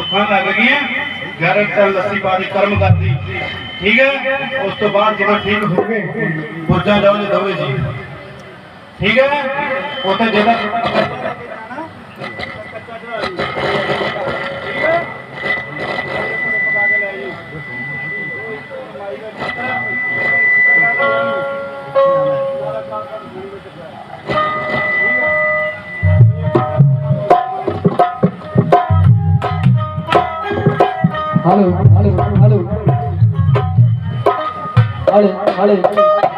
ਸੁੱਖਾਂ ਲੱਗ ਗਈਆਂ ਗਰਮ ਤਲ ਲੱਸੀ ਪਾ ਕੇ ਕਰਮ ਕਰਦੀ। ਠੀਕ ਹੈ? ਉਸ ਤੋਂ ਬਾਅਦ ਜਦੋਂ ਠੀਕ ਹੋ ਗਏ ਪੁਰਜਾਂ ਜਾਓ ਦੋਵੇਂ ਜੀ। ਠੀਕ ਹੈ? ਉੱਥੇ ਜਿਹੜਾ hello hello hello hello hello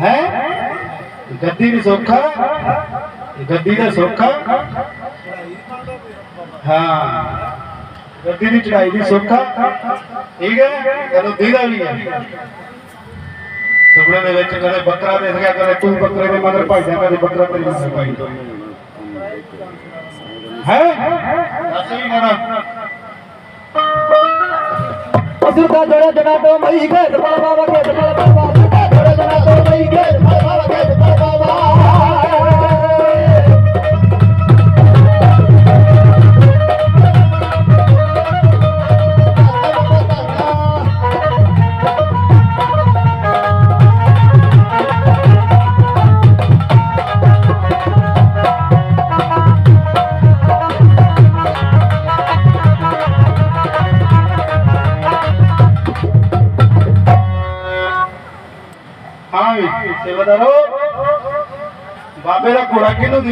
ਹੈ? ਗੱਦੀ ਦੀ ਸੌਖਾ? ਗੱਦੀ ਦਾ ਸੌਖਾ? ਹਾਂ। ਗੱਦੀ ਦੀ ਚੜਾਈ ਦੀ ਸੌਖਾ? ਠੀਕ ਹੈ? ਤੈਨੂੰ ਦੀਦਾ ਵੀ ਹੈ। ਸੁਪਨੇ ਦੇ ਵਿੱਚ ਕਦੇ ਬੱਕਰਾ ਦਿਸ ਗਿਆ, ਕਦੇ ਤੂੰ ਬੱਕਰੇ ਦੇ ਮਗਰ ਭੱਜ ਜਾ ਕਦੇ ਬੱਕਰਾ ਤੇਰੀ ਮਗਰ ਭੱਜ ਹੈ? ਦੱਸ ਵੀ ਨਾ ਸੁਰਦਾ ਜੜਾ ਜੜਾ ਤੋਂ ਮਈ ਖੇਤ ਪਲ ਬਾਬਾ ਖੇਤ ਪਲ ਬਾਬਾ। ਸੁਰਦਾ ਜੜਾ ਜੜਾ ਹਾਂ ਵੀ ਸੇਵਾਦਾਰੋ ਬਾਬੇ ਦਾ ਘੋੜਾ ਕਿਹਨੂੰ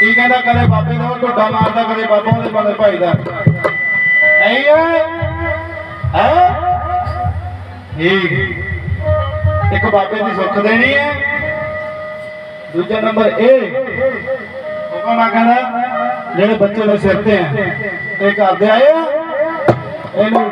ਕੀ ਕਹਿੰਦਾ ਕਦੇ ਬਾਬੇ ਦਾ ਢੋਡਾ ਮਾਰਦਾ, ਕਦੇ ਬਾਬਾ ਉਹਦੇ ਮਗਰ ਭਾਈਦਾ ਐਂ ਹੈ। ਹੈ? ਠੀਕ। ਇੱਕ ਬਾਬੇ ਦੀ ਸੁੱਖ ਦੇਣੀ ਹੈ। ਦੂਜਾ ਨੰਬਰ ਇਹ ਉਹ ਨਾ ਕਹਿੰਦਾ? ਜਿਹੜੇ ਬੱਚੇ ਦੇ ਸਿਰ ਤੇ ਆ। ਇਹ ਕਰਦੇ ਆਏ ਆ। ਇਹਨੂੰ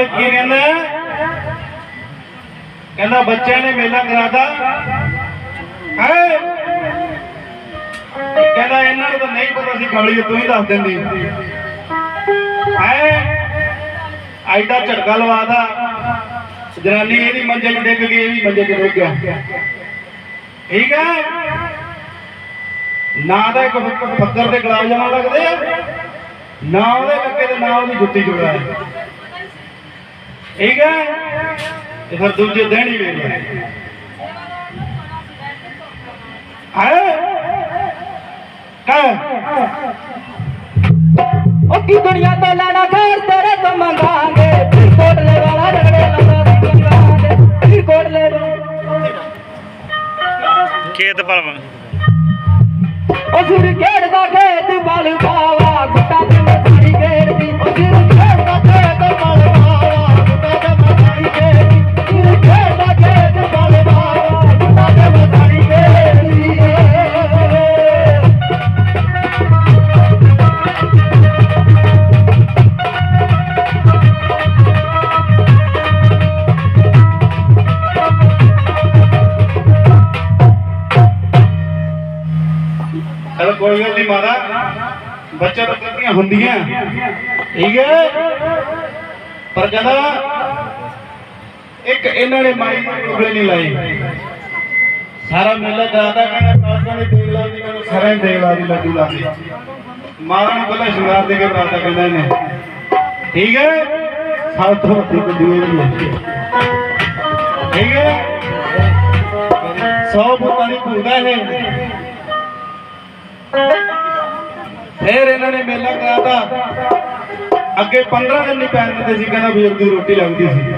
ਮਾਲਕ ਕੀ ਕਹਿੰਦਾ? ਕਹਿੰਦਾ ਬੱਚਿਆਂ ਨੇ ਮੇਲਾ ਕਰਾਤਾ। ਹੈ? ਕਹਿੰਦਾ ਇਹਨਾਂ ਨੂੰ ਤਾਂ ਨਹੀਂ ਪਤਾ ਸੀ ਕਮਲੀ ਤੂੰ ਹੀ ਦੱਸ ਦਿੰਦੀ ਹੈ। ਐਡਾ ਝਟਕਾ ਲਵਾਦਾ ਜਨਾਨੀ ਇਹਦੀ ਮੰਜੇ 'ਚ ਡਿੱਗ ਗਈ, ਇਹ ਵੀ ਮੰਜੇ 'ਚ ਡਿੱਗ ਗਿਆ। ਠੀਕ ਹੈ? ਨਾ ਦਾ ਇੱਕ ਫੱਕਰ ਦੇ ਗੁਲਾਬ ਜਮਾ ਲੱਗਦੇ ਆ, ਨਾ ਉਹਦੇ ਕੱਕੇ ਤੇ ਨਾ ਉਹਦੀ ਜੁੱਤੀ ਜੋੜਾ ਠੀਕ ਹੈ ਤੇ ਫਿਰ ਦੂਜੇ ਦਿਨ ਹੀ ਵੇਖ ਲੈ ਹੈ ਕਹ ਉਹ ਕੀ ਦੁਨੀਆ ਤੋਂ ਲੈਣਾ ਖੈਰ ਤੇਰੇ ਤੋਂ ਮੰਗਾਂਗੇ ਕੋਟਲੇ ਵਾਲਾ ਰਗੜੇ ਲਾਉਂਦਾ ਸੀ ਮੰਗਾਂਗੇ ਕੋਟਲੇ ਖੇਤ ਪਲ ਉਹ ਸੁਰ ਖੇਡਦਾ ਚਲੋ ਕੋਈ ਗੱਲ ਬੱਚਾ ਤਾਂ ਕਰਦੀਆਂ ਹੁੰਦੀਆਂ। ਠੀਕ ਹੈ? ਪਰ ਕਹਿੰਦਾ ਇੱਕ ਇਹਨਾਂ ਨੇ ਮਾਈ ਦੀ ਨਹੀਂ ਲਾਈ ਸਾਰਾ ਮੇਲਾ ਕਰਾਤਾ ਕਹਿੰਦਾ ਕਾਸਾਂ ਨੇ ਦੇਖ ਲਾ ਦੀ ਮੈਨੂੰ ਸਾਰਿਆਂ ਦੇਖ ਲਾ ਦੀ ਲੱਡੂ ਲਾ ਕੇ ਮਾਰਾਂ ਨੂੰ ਪਹਿਲਾਂ ਸ਼ਿੰਗਾਰ ਦੇ ਕੇ ਕਰਾਤਾ ਕਹਿੰਦਾ ਇਹਨੇ। ਠੀਕ ਹੈ? ਸਭ ਤੋਂ ਵੱਡੀ ਗੱਡੀ ਇਹ ਵੀ ਠੀਕ ਹੈ? ਸੌ ਪੁੱਤਾਂ ਦੀ ਭੂਦਾ ਹੈ ਫਿਰ ਇਹਨਾਂ ਨੇ ਮੇਲਾ ਕਰਾਤਾ। ਅੱਗੇ 15 ਦਿਨ ਨਹੀਂ ਪੈਣ ਦਿੰਦੇ ਸੀ, ਕਹਿੰਦਾ ਬਜ਼ੁਰਗ ਦੀ ਰੋਟੀ ਲੱਗਦੀ ਸੀ।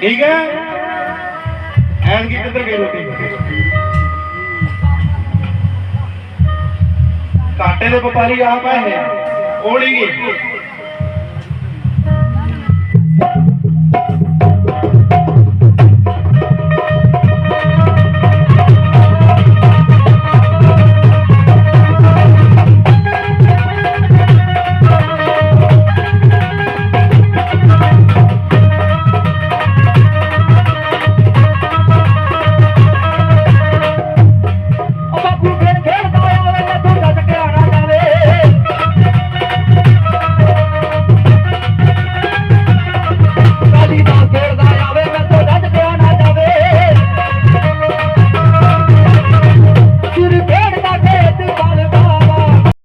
ਠੀਕ ਹੈ? ਐਨਕੀ ਕਿੱਧਰ ਗਈ ਰੋਟੀ? ਘਾਟੇ ਦੇ ਵਪਾਰੀ ਆਪ ਹੈ ਇਹ ਉਹ ਨਹੀਂ। ਗਏ